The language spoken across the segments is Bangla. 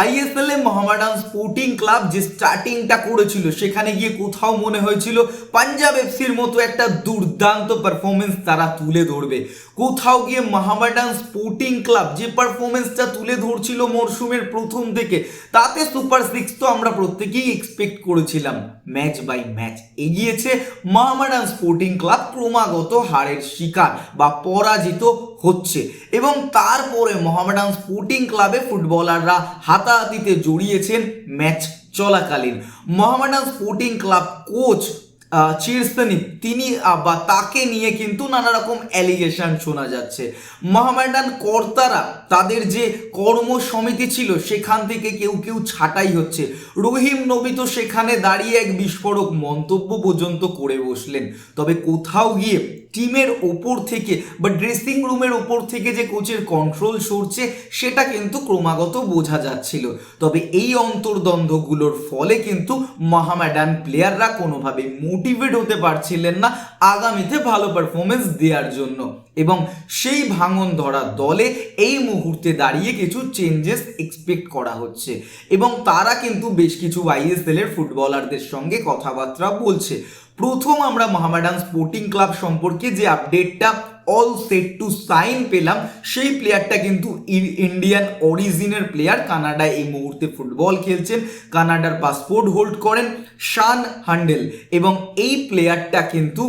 আইএসএল এ মোহামেডান স্পোর্টিং ক্লাব যে স্টার্টিংটা করেছিল, সেখানে গিয়ে কোথাও মনে হয়েছিল পাঞ্জাব এফসির মতো একটা দুর্দান্ত পারফরমেন্স তারা তুলে ধরবে। কোথাও গিয়ে মোহামেডান স্পোর্টিং ক্লাব যে পারফরমেন্সটা তুলে ধরছিল মরশুমের প্রথম থেকে তাতে সুপার সিক্স তো আমরা প্রত্যেকেই এক্সপেক্ট করেছিলাম। ম্যাচ বাই ম্যাচ এগিয়েছে মোহামেডান স্পোর্টিং ক্লাব ক্রমাগত হারের শিকার বা পরাজিত হচ্ছে। এবং তারপরে মোহামেডান স্পোর্টিং ক্লাবে ফুটবলাররা হাতাহাতিতে জড়িয়েছেন ম্যাচ চলাকালীন। মোহামেডান স্পোর্টিং ক্লাব কোচ চিরস্তানি তিনি বা তাকে নিয়ে কিন্তু নানা রকম অ্যালিগেশন শোনা যাচ্ছে। মোহামেডান কর্তারা তাদের যে কর্ম সমিতি ছিল, সেখান থেকে কেউ কেউ ছাঁটাই হচ্ছে। রহিম নবী তো সেখানে দাঁড়িয়ে এক বিস্ফোরক মন্তব্য পর্যন্ত করে বসলেন। তবে কোথাও গিয়ে টিমের ওপর থেকে বা ড্রেসিং রুমের ওপর থেকে যে কোচের কন্ট্রোল সরছে, সেটা কিন্তু ক্রমাগত বোঝা যাচ্ছিল। তবে এই অন্তর্দ্বন্দ্বগুলোর ফলে কিন্তু মহামেডান প্লেয়াররা কোনোভাবে মোটিভেট হতে পারছিলেন না আগামীতে ভালো পারফরমেন্স দেওয়ার জন্য। এবং সেই ভাঙন ধরা দলে এই মুহূর্তে দাঁড়িয়ে কিছু চেঞ্জেস এক্সপেক্ট করা হচ্ছে। এবং তারা কিন্তু বেশ কিছু আইএসএল এর ফুটবলারদের সঙ্গে কথাবার্তা বলছে। প্রথম আমরা মোহামেডান স্পোর্টিং ক্লাব সম্পর্কে যে আপডেটটা অল সেট টু সাইন পেলাম, সেই প্লেয়ারটা কিন্তু ইন্ডিয়ান অরিজিনের প্লেয়ার কানাডায় এই মুহূর্তে ফুটবল খেলছেন। কানাডার পাসপোর্ট হোল্ড করেন শান হান্ডেল এবং এই প্লেয়ারটা কিন্তু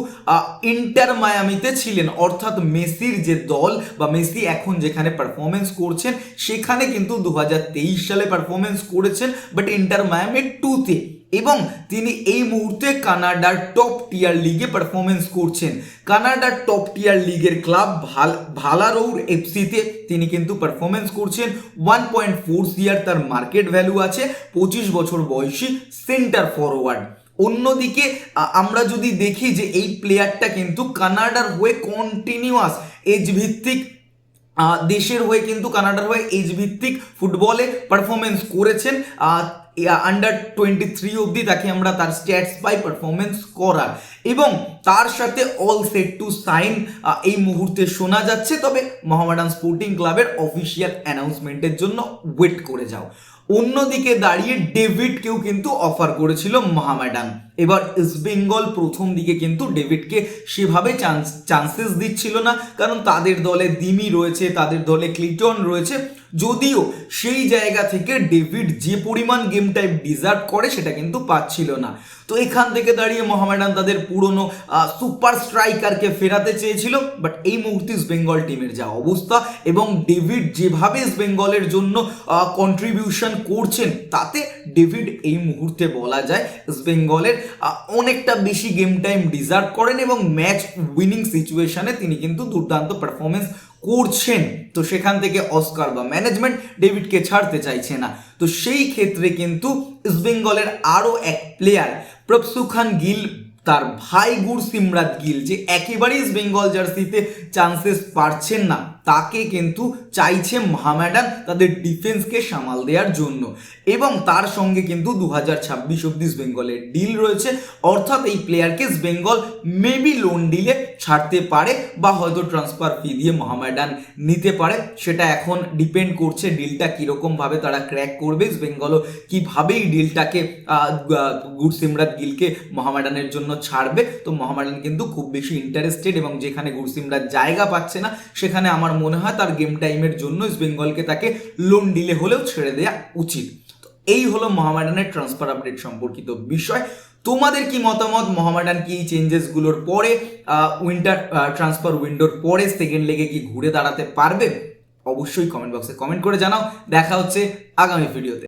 ইন্টার মায়ামিতে ছিলেন। অর্থাৎ মেসির যে দল বা মেসি এখন যেখানে পারফরমেন্স করছেন, সেখানে কিন্তু দু হাজার তেইশ সালে পারফরমেন্স করেছেন বাট ইন্টার মায়ামি টুতে এবং তিনি এই মুহূর্তে কানাডার টপ টিয়ার লিগে পারফরমেন্স করছেন। কানাডার টপ টিয়ার লিগের ক্লাব ভালো ভালারৌর এফসিতে তিনি কিন্তু পারফরমেন্স করছেন। ওয়ান পয়েন্ট ফোর সিয়ার তার মার্কেট ভ্যালু আছে, পঁচিশ বছর বয়সী সেন্টার ফরওয়ার্ড অন্যদিকে আমরা যদি দেখি যে এই প্লেয়ারটা কিন্তু কানাডার হয়ে কন্টিনিউয়াস এজ ভিত্তিক দেশের হয়ে কিন্তু কানাডার হয়ে এজ ভিত্তিক ফুটবলে পারফরমেন্স করেছেন। আন্ডার টোয়েন্টি থ্রি অবধি তাকে আমরা তার স্ট্যাটস পাই পারফরমেন্স করার। এবং তার সাথে অল সেট টু সাইন এই মুহূর্তে শোনা যাচ্ছে। তবে মোহামেডান স্পোর্টিং ক্লাবের অফিসিয়াল অ্যানাউন্সমেন্টের জন্য ওয়েট করে যাও। অন্যদিকে দাঁড়িয়ে ডেভিড ডেভিডকেও কিন্তু অফার করেছিল মহাম্যাডাম এবার ইস্ট বেঙ্গল প্রথম দিকে কিন্তু ডেভিডকে সেভাবে চান্স চান্সেস দিচ্ছিল না, কারণ তাদের দলে দিমি রয়েছে, তাদের দলে ক্লিটন রয়েছে যদিও সেই জায়গা থেকে ডেভিড যে পরিমাণ গেম টাইপ ডিজার্ভ করে সেটা কিন্তু পাচ্ছিল না। তো এখান থেকে দাঁড়িয়ে মোহামেডান তাদের পুরনো সুপার স্ট্রাইকারকে ফেরাতে চেয়েছিল বাট এই মুহূর্তে বেঙ্গল টিমের যা অবস্থা এবং ডেভিড যেভাবে বেঙ্গলের জন্য কন্ট্রিবিউশন করছেন, তাতে ডেভিড এই মুহূর্তে বলা যায় বেঙ্গলের অনেকটা বেশি গেম টাইম ডিজার্ভ করেন এবং ম্যাচ উইনিং সিচুয়েশনে তিনি কিন্তু দুর্দান্ত পারফরমেন্স করছেন, তো সেখান থেকে অস্কার বা ম্যানেজমেন্ট ডেভিডকে ছাড়তে চাইছে না। তো সেই ক্ষেত্রে কিন্তু ইস্টবেঙ্গলের আরও এক প্লেয়ার প্রপসু খান গিল, তার ভাই গুর সিমরাত গিল, যে একেবারেই ইস্ট বেঙ্গল জার্সিতে চান্সেস পাচ্ছেন না। তাকে কিন্তু চাইছে মহামেডান তাদের ডিফেন্সকে সামাল দেওয়ার জন্য। এবং তার সঙ্গে কিন্তু দু হাজার ছাব্বিশ অব্দি বেঙ্গলের ডিল রয়েছে। অর্থাৎ এই প্লেয়ারকে বেঙ্গল মেবি লোন ডিলে ছাড়তে পারে বা হয়তো ট্রান্সফার ফি দিয়ে মহামেডান নিতে পারে। সেটা এখন ডিপেন্ড করছে ডিলটা কীরকমভাবে তারা ক্র্যাক করবে। বেঙ্গলও কীভাবে এই ডিলটাকে গুড সিমরাত গিলকে মহামেডানের জন্য ছাড়বে। তো মহামেডান কিন্তু খুব বেশি ইন্টারেস্টেড এবং যেখানে গুরসিমরাত জায়গা পাচ্ছে না, সেখানে আমার মনে হয় তার গেম টাইমের জন্য ইস্ট বেঙ্গলকে তাকে লোন ডিলে হলেও ছেড়ে দেওয়া উচিত। এই হলো মহামেডানের ট্রান্সফার আপডেট সম্পর্কিত বিষয়। তোমাদের কি মতামত? মহামেডান কি এই চেঞ্জেসগুলোর পরে উইন্টার ট্রান্সফার উইন্ডোর পরে সেকেন্ড লেগে কি ঘুরে দাঁড়াতে পারবে? অবশ্যই কমেন্ট বক্সে কমেন্ট করে জানাও। দেখা হচ্ছে আগামী ভিডিওতে